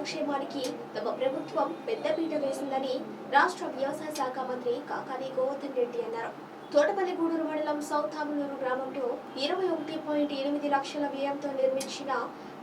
సంక్షేమానికి తమ ప్రభుత్వం పెద్దపీట వేసిందని రాష్ట్ర వ్యవసాయ శాఖ మంత్రి కాకాని గోవర్ధన్ రెడ్డి అన్నారు. తోటపల్లిగూడూరు మండలం సౌత్ ఆములూరు గ్రామంలో ఇరవై ఒకటి పాయింట్ ఎనిమిది లక్షల వ్యయంతో నిర్మించిన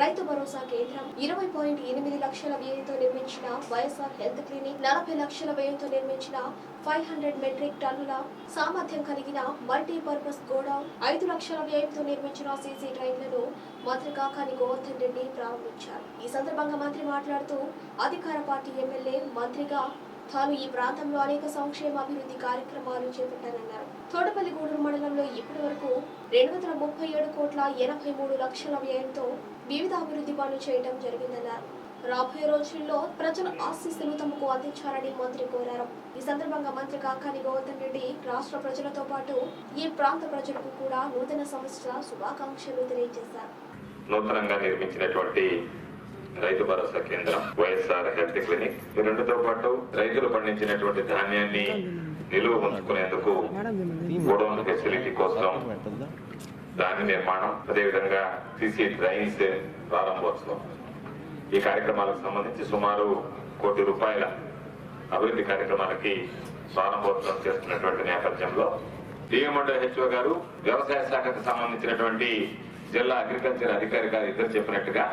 రైతు భరోసా కేంద్రం ఇరవై పాయింట్ ఎనిమిది లక్షల వ్యయంతో నిర్మించిన వైఎస్ఆర్ హెల్త్ క్లినిక్ నలభై లక్షల వ్యయంతో నిర్మించిన ఫైవ్ హండ్రెడ్ మెట్రిక్ టన్నుల సామర్థ్యం కలిగిన మల్టీపర్పస్ గోడౌన్ ఐదు లక్షల వ్యయంతో నిర్మించిన సీసీ ట్రైన్లను మంత్రి కాకాని గోవర్ధన్ రెడ్డి ప్రారంభించారు. ఈ సందర్భంగా మంత్రి మాట్లాడుతూ అధికార పార్టీ ఎమ్మెల్యే మంత్రిగా తాను ఈ ప్రాంతంలో అనేక సంక్షేమాభివృద్ధి కార్యక్రమాలు కార్యక్రమాలు చేపట్టారన్నారు తోటపల్లిగూడూరు మండలంలో ఇప్పటి వరకు రెండు వందల ముప్పై ఏడు కోట్ల ఎనభై మూడు లక్షల వ్యయంతో వివిధ అభివృద్ధి పనులు చేయడం జరిగిందన్నారు. రాబోయే రోజుల్లో ప్రజల ఆశీస్సులు తమకు అందించాలని మంత్రి కోరారు. ఈ సందర్భంగా మంత్రి కాకాని గోవర్ధన్ రెడ్డి రాష్ట్ర ప్రజలతో పాటు ఈ ప్రాంత ప్రజలకు కూడా నూతన సంవత్సర శుభాకాంక్షలు తెలియజేశారు. నూతనంగా నిర్మించినటువంటి రైతు భరోసా కేంద్రం వైఎస్ఆర్ హెల్త్ క్లినిక్. ఈ రెండుతో పాటు రైతులు పండించినటువంటి ధాన్యాన్ని నిలువ ఉంచుకునేందుకు గోడౌన్ ఫెసిలిటీ కోసం దాని నిర్మాణం అదేవిధంగా సిసి డ్రైన్స్ ప్రారంభోత్సవం. ఈ కార్యక్రమాలకు సంబంధించి సుమారు కోటి రూపాయల అభివృద్ధి కార్యక్రమాలకి ప్రారంభోత్సవం చేస్తున్నటువంటి నేపథ్యంలో డిఎంఓ హెచ్ఓ గారు వ్యవసాయ శాఖకు సంబంధించినటువంటి జిల్లా అగ్రికల్చర్ అధికారి గారు ఇద్దరు చెప్పినట్టుగా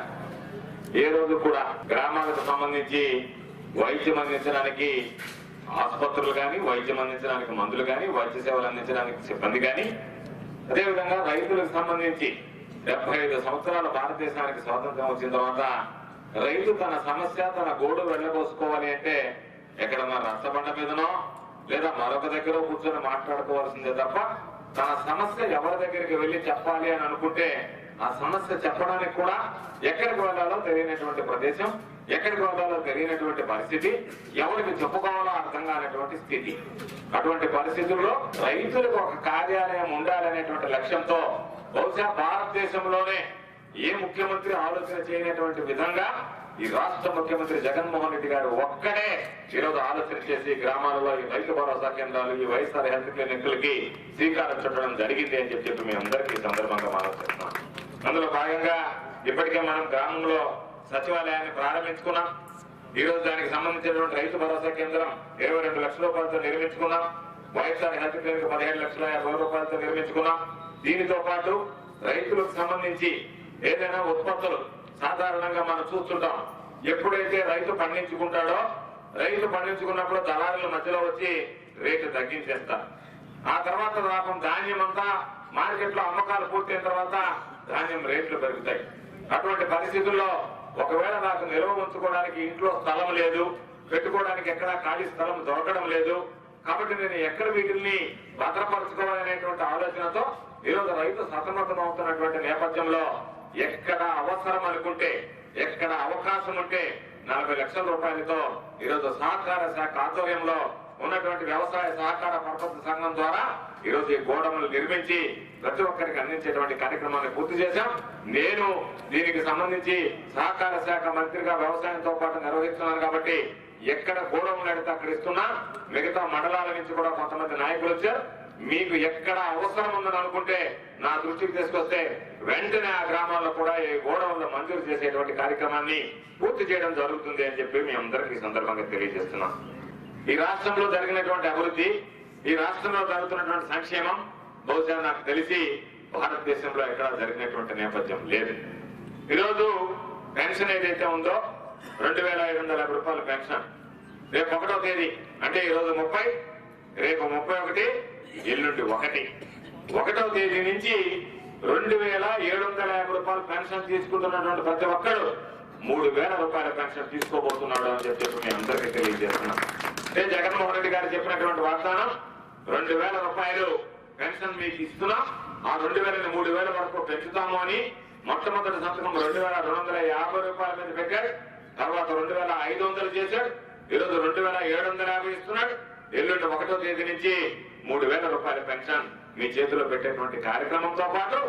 ఏ రోజు కూడా గ్రామాలకు సంబంధించి వైద్యం అందించడానికి ఆసుపత్రులు కానీ వైద్యం అందించడానికి మందులు కానీ వైద్య సేవలు అందించడానికి సిబ్బంది కానీ అదేవిధంగా రైతులకు సంబంధించి డెబ్బై ఐదు సంవత్సరాల భారతదేశానికి స్వాతంత్రం వచ్చిన తర్వాత రైతు తన సమస్య తన గోడు వెళ్ళబోసుకోవాలి అంటే ఎక్కడన్నా రచ్చబండ మీదనో లేదా మరొక దగ్గర కూర్చొని మాట్లాడుకోవాల్సిందే తప్ప తన సమస్య ఎవరి దగ్గరికి వెళ్ళి చెప్పాలి అని అనుకుంటే ఆ సమస్య చెప్పడానికి కూడా ఎక్కడికి వెళ్ళాలో తెలియనటువంటి ప్రదేశం ఎక్కడికి వెళ్ళాలో తెలియనటువంటి పరిస్థితి ఎవరికి చెప్పుకోవాలో అర్థం కానటువంటి స్థితి. అటువంటి పరిస్థితుల్లో రైతులకు ఒక కార్యాలయం ఉండాలనేటువంటి లక్ష్యంతో బహుశా భారతదేశంలోనే ఏ ముఖ్యమంత్రి ఆలోచన చేయనటువంటి విధంగా ఈ రాష్ట్ర ముఖ్యమంత్రి జగన్మోహన్ రెడ్డి గారు ఒక్కడే ఈరోజు ఆలోచన చేసి గ్రామాలలో ఈ రైతు భరోసా కేంద్రాలు ఈ వైఎస్ఆర్ హెల్త్ క్లినిక్లకి శ్రీకారం చుట్టడం జరిగింది అని చెప్పి మేము మీ అందరికీ సందర్భంగా మనం అందులో భాగంగా ఇప్పటికే మనం గ్రామంలో సచివాలయాన్ని ప్రారంభించుకున్నాం. ఈ రోజు దానికి సంబంధించినటువంటి రైతు భరోసా కేంద్రం ఇరవై రెండు లక్షల రూపాయలతో నిర్మించుకున్నాం. వైఎస్ఆర్ హెల్త్ క్లినిక్ పదిహేడు లక్షల యాభై రూపాయలతో నిర్మించుకున్నాం. దీనితో పాటు రైతులకు సంబంధించి ఏదైనా ఉత్పత్తులు సాధారణంగా మనం చూస్తుంటాం. ఎప్పుడైతే రైతు పండించుకుంటాడో రైతు పండించుకున్నప్పుడు దళారుల మధ్యలో వచ్చి రేటు తగ్గించేస్తారు ఆ తర్వాత పాపం ధాన్యం అంతా మార్కెట్లో అమ్మకాలు పూర్తయిన తర్వాత ధాన్యం రేట్లు పెరుగుతాయి. అటువంటి పరిస్థితుల్లో ఒకవేళ నాకు నిల్వ ఉంచుకోవడానికి ఇంట్లో స్థలం లేదు పెట్టుకోవడానికి ఎక్కడా ఖాళీ స్థలం దొరకడం లేదు కాబట్టి నేను ఎక్కడ వీటిని భద్రపరచుకోవాలనేటువంటి ఆలోచనతో ఈరోజు రైతు సతమతం అవుతున్నటువంటి నేపథ్యంలో ఎక్కడ అవసరం అనుకుంటే ఎక్కడ అవకాశం ఉంటే నలభై లక్షల రూపాయలతో ఈరోజు సహకార శాఖ ఆధ్వర్యంలో ఉన్నటువంటి వ్యవసాయ సహకార పరపతి సంఘం ద్వారా ఈరోజు ఈ గోడములు నిర్మించి ప్రతి ఒక్కరికి అందించేటువంటి కార్యక్రమాన్ని పూర్తి చేశాం. నేను దీనికి సంబంధించి సహకార శాఖ మంత్రిగా వ్యవసాయంతో పాటు నిర్వహిస్తున్నాను కాబట్టి ఎక్కడ గోడములు అడితే అక్కడ ఇస్తున్నా మిగతా మండలాల నుంచి కూడా కొంతమంది నాయకులు వచ్చారు. మీకు ఎక్కడ అవసరం ఉందని అనుకుంటే నా దృష్టికి తీసుకొస్తే వెంటనే ఆ గ్రామాల్లో కూడా ఈ గోడౌన్లు మంజూరు చేసేటువంటి కార్యక్రమాన్ని పూర్తి చేయడం జరుగుతుంది అని చెప్పి మీ అందరికీ ఈ సందర్భంగా తెలియజేస్తున్నాం. ఈ రాష్ట్రంలో జరిగినటువంటి అభివృద్ధి ఈ రాష్ట్రంలో జరుగుతున్నటువంటి సంక్షేమం బహుశా నాకు తెలిసి భారతదేశంలో ఎక్కడా జరిగినటువంటి నేపథ్యం లేదు. ఈరోజు పెన్షన్ ఏదైతే ఉందో రెండు వేల ఐదు వందల యాభై రూపాయల పెన్షన్. రేపు ఒకటో తేదీ అంటే ఈరోజు ముప్పై రేపు ముప్పై ఒకటి ఎల్లుండి ఒకటి. ఒకటో తేదీ నుంచి రెండు వేల ఏడు వందల యాభై రూపాయల పెన్షన్ తీసుకుంటున్నటువంటి ప్రతి ఒక్కరు మూడు వేల రూపాయల పెన్షన్ తీసుకోబోతున్నాడు అని చెప్పి మీ అందరికీ తెలియజేస్తున్నాం అంటే జగన్మోహన్ రెడ్డి గారు చెప్పినటువంటి వాగ్దానం రెండు వేల రూపాయలు పెన్షన్ మీకు ఇస్తున్నాం. ఆ రెండు వేలని మూడు వేల వరకు పెంచుతాము అని మొట్టమొదటి సంతకం రెండు వేల రెండు వందల యాభై రూపాయల మీద పెట్టాడు. తర్వాత రెండు వేల ఐదు వందలు చేశాడు. ఈరోజు రెండు వేల ఏడు వందల యాభై ఇస్తున్నాడు. ఎల్లుండి ఒకటో తేదీ నుంచి మూడు వేల రూపాయల పెన్షన్ మీ చేతిలో పెట్టేటువంటి కార్యక్రమంతో పాటు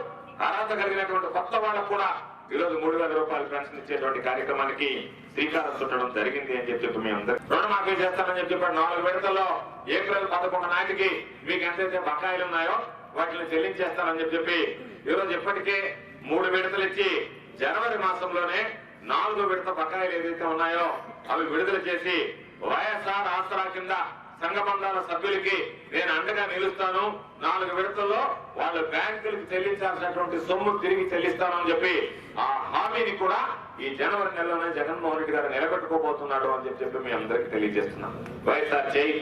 అర్హత కలిగినటువంటి కొత్త వాళ్ళకు కూడా ఈరోజు మూడు వేల రూపాయలు పెన్షన్ ఇచ్చేటువంటి కార్యక్రమానికి శ్రీకారం చుట్టడం జరిగింది అని చెప్పి మీ అందరూ రుణమాఫీ చేస్తానని చెప్పి నాలుగు విడతల్లో ఏప్రిల్ పదకొండు నాటికి మీకు ఎంతైతే బకాయిలు ఉన్నాయో వాటిని చెల్లించేస్తానని చెప్పి చెప్పి ఈరోజు ఇప్పటికే మూడు విడతలు ఇచ్చి జనవరి మాసంలోనే నాలుగు విడత బకాయిలు ఏదైతే ఉన్నాయో అవి విడుదల చేసి వైఎస్ఆర్ ఆసరా కింద సంఘ బంధాల సభ్యులకి నేను అండగా నిలుస్తాను. నాలుగు విడతల్లో వాళ్ళు బ్యాంకులకు చెల్లించాల్సినటువంటి సొమ్ము తిరిగి చెల్లిస్తానని చెప్పి ఆ హామీని కూడా ఈ జనవరి నెలలోనే జగన్మోహన్ రెడ్డి గారు నిలబెట్టుకోబోతున్నాడు అని చెప్పి చెప్పి మీ అందరికీ తెలియజేస్తున్నాను. వైఎస్ఆర్ చేయి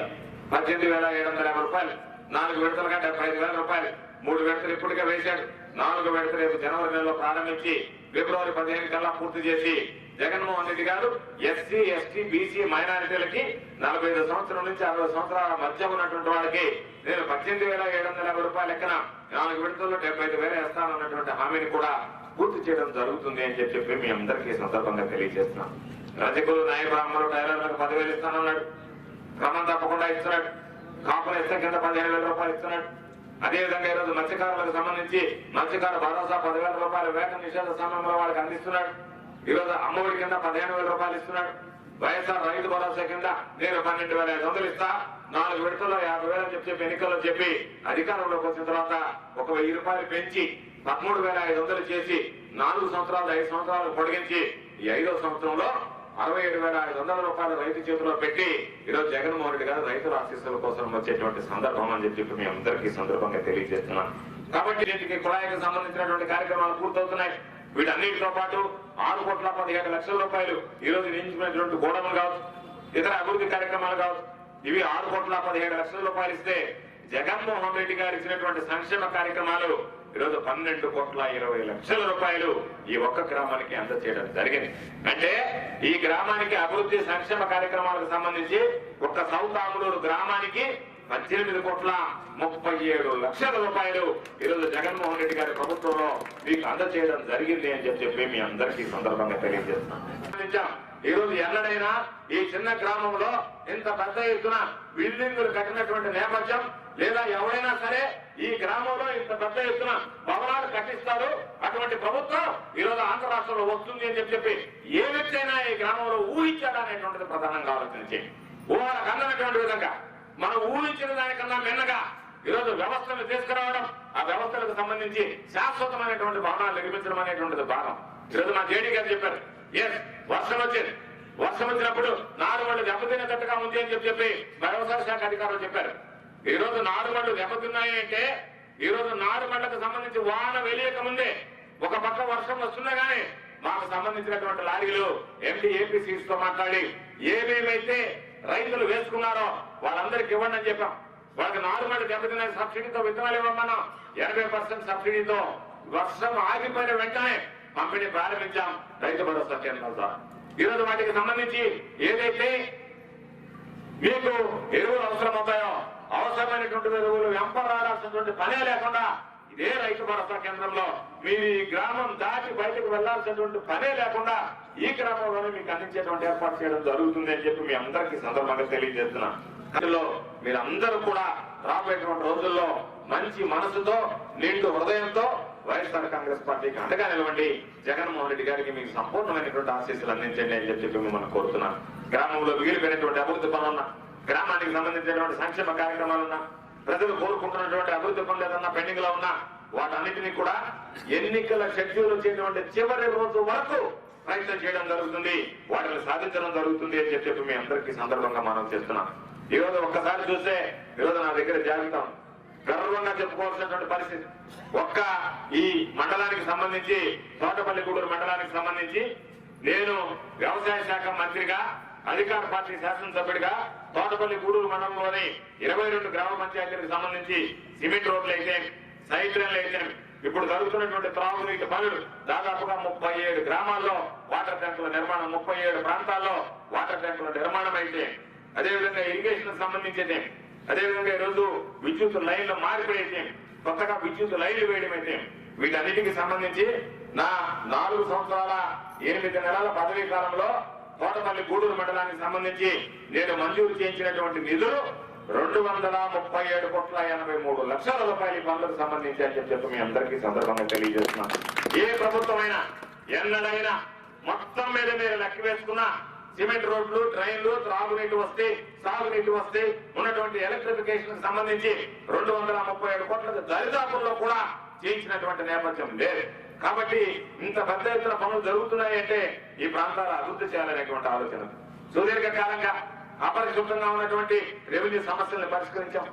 పద్దెనిమిది వేల ఏడు వందల యాభై రూపాయలు. నాలుగు విడతలుగా డెబ్బై ఐదు వేల రూపాయలు. మూడు విడతలు ఇప్పటికే వేశాడు. నాలుగు విడతలు రేపు జనవరి నెలలో ప్రారంభించి ఫిబ్రవరి పదిహేను కల్లా పూర్తి చేసి జగన్మోహన్ రెడ్డి గారు ఎస్సీ ఎస్టీ బీసీ మైనారిటీలకి నలభై ఐదు సంవత్సరం నుంచి అరవై సంవత్సరాల మధ్య ఉన్నటువంటి వాళ్ళకి నేను పద్దెనిమిది వేల ఏడు వందల యాభై రూపాయలు లెక్కన నాలుగు విడతల్లో డెబ్బై ఐదు వేలు వేస్తానన్నటువంటి హామీని కూడా పూర్తి చేయడం జరుగుతుంది అని చెప్పి మీ అందరికీ సందర్భంగా తెలియజేస్తున్నాను. రజకులు నాయ బ్రాహ్మణులు టైలర్లకు పదివేలు ఇస్తానన్నాడు. క్రమం తప్పకుండా ఇస్తున్నాడు. కాపులు ఇస్తే కింద పదిహేను వేల రూపాయలు ఇస్తున్నాడు. అదే విధంగా ఈరోజు మత్స్యకారులకు సంబంధించి మత్స్యకార భరోసా పదివేల రూపాయల వేతన నిషేధ సమయంలో వాళ్ళకి అందిస్తున్నాడు. ఈరోజు అమ్మఒడి కింద పదిహేను వేల రూపాయలు ఇస్తున్నాడు. వైఎస్ఆర్ రైతు భరోసా కింద నేను పన్నెండు వేల ఐదు వందలు ఇస్తా. నాలుగు విడతల్లో యాభై వేలు అని చెప్పి ఎన్నికల్లో చెప్పి అధికారంలోకి వచ్చిన తర్వాత ఒక వెయ్యి రూపాయలు పెంచి పదమూడు వేల ఐదు వందలు చేసి నాలుగు సంవత్సరాలు ఐదు సంవత్సరాలు పొడిగించి ఈ ఐదో సంవత్సరంలో అరవై ఏడు వేల ఐదు వందల రూపాయలు రైతు చేతిలో పెట్టి ఈరోజు జగన్మోహన్ రెడ్డి గారు రైతుల ఆశీస్సుల కోసం వచ్చేటువంటి సందర్భం అని చెప్పి మీ అందరికీ సందర్భంగా తెలియజేస్తున్నాను. కాబట్టి దీనికి కుళాయికి సంబంధించినటువంటి కార్యక్రమాలు పూర్తవుతున్నాయి. వీటన్నిటితో పాటు ఆరు కోట్ల పదిహేడు లక్షల రూపాయలు. ఈ రోజు నియమించినటువంటి గోడములు కావచ్చు ఇతర అభివృద్ధి కార్యక్రమాలు కావచ్చు ఇవి ఆరు కోట్ల పదిహేడు లక్షల రూపాయలు ఇస్తే జగన్మోహన్ రెడ్డి గారు ఇచ్చినటువంటి సంక్షేమ కార్యక్రమాలు ఈరోజు పన్నెండు కోట్ల ఇరవై లక్షల రూపాయలు ఈ ఒక్క గ్రామానికి అందచేయడం జరిగింది. అంటే ఈ గ్రామానికి అభివృద్ధి సంక్షేమ కార్యక్రమాలకు సంబంధించి ఒక్క సౌత్ ఆములూరు గ్రామానికి పద్దెనిమిది కోట్ల ముప్పై ఏడు లక్షల రూపాయలు ఈరోజు జగన్మోహన్ రెడ్డి గారి ప్రభుత్వంలో మీకు అందజేయడం జరిగింది అని చెప్పి చెప్పి మీ అందరికీ సందర్భంగా తెలియజేస్తున్నాం ఈ రోజు ఎన్నడైనా ఈ చిన్న గ్రామంలో ఇంత పెద్ద ఎత్తున బిల్డింగులు కట్టినటువంటి నేపథ్యం లేదా ఎవరైనా సరే ఈ గ్రామంలో ఇంత పెద్ద ఎత్తున భవనాలు కట్టిస్తారు అటువంటి ప్రభుత్వం ఈ రోజు ఆంధ్ర రాష్ట్రంలో వస్తుంది అని చెప్పి చెప్పి ఏ వ్యక్తి అయినా ఈ గ్రామంలో ఊహించాడా అనేటువంటిది ప్రధానంగా ఆలోచించి. ఊహలకు అందనటువంటి విధంగా మనం ఊహించిన దానికన్నా మిన్నగా ఈరోజు వ్యవస్థను తీసుకురావడం ఆ వ్యవస్థలకు సంబంధించి శాశ్వతమైనటువంటి భవనాలు నిర్మించడం అనేటువంటిది భాగం. ఈరోజు మా జేడీ గారు చెప్పారు ఎస్ వర్షం వచ్చింది. వర్షం వచ్చినప్పుడు నారుమళ్ళు దెబ్బతినేటట్టుగా ఉంది అని చెప్పి చెప్పి వ్యవసాయ శాఖ అధికారులు చెప్పారు. ఈ రోజు నారుమళ్ళు దెబ్బతిన్నాయి అంటే ఈ రోజు నారుమళ్ళకు సంబంధించి వాన వెలియక ముందే ఒక పక్క వర్షం వస్తున్నా గానీ మాకు సంబంధించినటువంటి లారీలు ఎంపీ ఏపీసీస్తో మాట్లాడి ఏమేమైతే రైతులు వేసుకున్నారో వాళ్ళందరికి ఇవ్వండి అని చెప్పాం. వాళ్ళకి నాలుగు దెబ్బతిన్న సబ్సిడీతో విత్తనాలు ఇవ్వమన్నాం ఎనభై పర్సెంట్ సబ్సిడీతో వర్షం ఆగిపోయిన వెంటనే పంపిణీ ప్రారంభించాం. రైతు భరోసా కేంద్రం ద్వారా. ఈరోజు వాటికి సంబంధించి ఏదైతే మీకు ఎరువులు అవసరం అవుతాయో అవసరమైనటువంటి ఎరువులు వెంపరాడాల్సినటువంటి పనే లేకుండా ఇదే రైతు భరోసా కేంద్రంలో మీరు ఈ గ్రామం దాటి బయటకు వెళ్ళాల్సినటువంటి పనే లేకుండా ఈ గ్రామంలోనే మీకు అందించేటువంటి ఏర్పాటు చేయడం జరుగుతుంది అని చెప్పి మీ అందరికీ సందర్భంగా తెలియజేస్తున్నాను. అందులో మీరందరూ కూడా రాబోయేటువంటి రోజుల్లో మంచి మనసుతో నిండు హృదయంతో వైఎస్ఆర్ కాంగ్రెస్ పార్టీకి అండగా నిలవండి. జగన్మోహన్ రెడ్డి గారికి మీకు సంపూర్ణమైనటువంటి ఆశీస్సులు అందించండి అని చెప్పి మిమ్మల్ని కోరుతున్నాను. గ్రామంలో మిగిలిపోయినటువంటి అభివృద్ధి పనులున్నా గ్రామానికి సంబంధించినటువంటి సంక్షేమ కార్యక్రమాలున్నా ప్రజలు కోరుకుంటున్నటువంటి అభివృద్ధి పనులు ఏదన్నా పెండింగ్లో ఉన్నా వాటన్నిటినీ కూడా ఎన్నికల షెడ్యూల్ వచ్చేటువంటి చివరి రోజు వరకు ప్రయత్నం చేయడం జరుగుతుంది. వాటిని సాధించడం జరుగుతుంది అని చెప్పి చెప్పి మీ అందరికీ సందర్భంగా మనం చేస్తున్నాం. ఈ రోజు ఒక్కసారి చూస్తే ఈరోజు నా దగ్గర జాబితా ఉంది. గర్వంగా చెప్పుకోవాల్సినటువంటి పరిస్థితి. ఒక్క ఈ మండలానికి సంబంధించి తోటపల్లి గూడూరు మండలానికి సంబంధించి నేను వ్యవసాయ శాఖ మంత్రిగా అధికార పార్టీ శాసనసభ్యుడిగా తోటపల్లి గూడూరు మండలంలోని ఇరవై రెండు గ్రామ పంచాయతీలకు సంబంధించి సిమెంట్ రోడ్లు అయితే సైడ్ డ్రైన్లు అయితే ఇప్పుడు జరుగుతున్నటువంటి త్రాగునీటి పనులు దాదాపుగా ముప్పై ఏడు గ్రామాల్లో వాటర్ ట్యాంకుల నిర్మాణం ముప్పై ఏడు ప్రాంతాల్లో వాటర్ ట్యాంకుల నిర్మాణం అయితే అదేవిధంగా ఇరిగేషన్ సంబంధించి అదేవిధంగా ఈరోజు విద్యుత్ లైన్లు మారిపోయితే కొత్తగా విద్యుత్ లైన్లు వేయడం అయితే వీటన్నిటికి సంబంధించి నా నాలుగు సంవత్సరాల ఎనిమిది నెలల పదవీ కాలంలో కోటపల్లి గూడూరు మండలానికి సంబంధించి నేను మంజూరు చేయించినటువంటి నిధులు రెండు వందల ముప్పై ఏడు కోట్ల ఎనభై మూడు లక్షల రూపాయల పనులకు సంబంధించి అని చెప్పి మీ అందరికీ సందర్భంగా తెలియజేస్తున్నాను. ఏ ప్రభుత్వమైనా ఎన్నడైనా మొత్తం మీద మీరు లెక్క వేసుకున్నా సిమెంట్ రోడ్లు ట్రైన్లు త్రాగునీటి వస్తే సాగునీటి వస్తే ఉన్నటువంటి ఎలక్ట్రిఫికేషన్ సంబంధించి రెండు వందల ముప్పై ఏడు కోట్ల దరిదాపుల్లో కూడా చేయించినటువంటి నేపథ్యం లేదు. కాబట్టి ఇంత పెద్ద ఎత్తున పనులు జరుగుతున్నాయంటే ఈ ప్రాంతాల అభివృద్ధి చేయాలనేటువంటి ఆలోచన. సుదీర్ఘకాలంగా అపరిశుభ్రంగా ఉన్నటువంటి రెవెన్యూ సమస్యలను పరిష్కరించాం.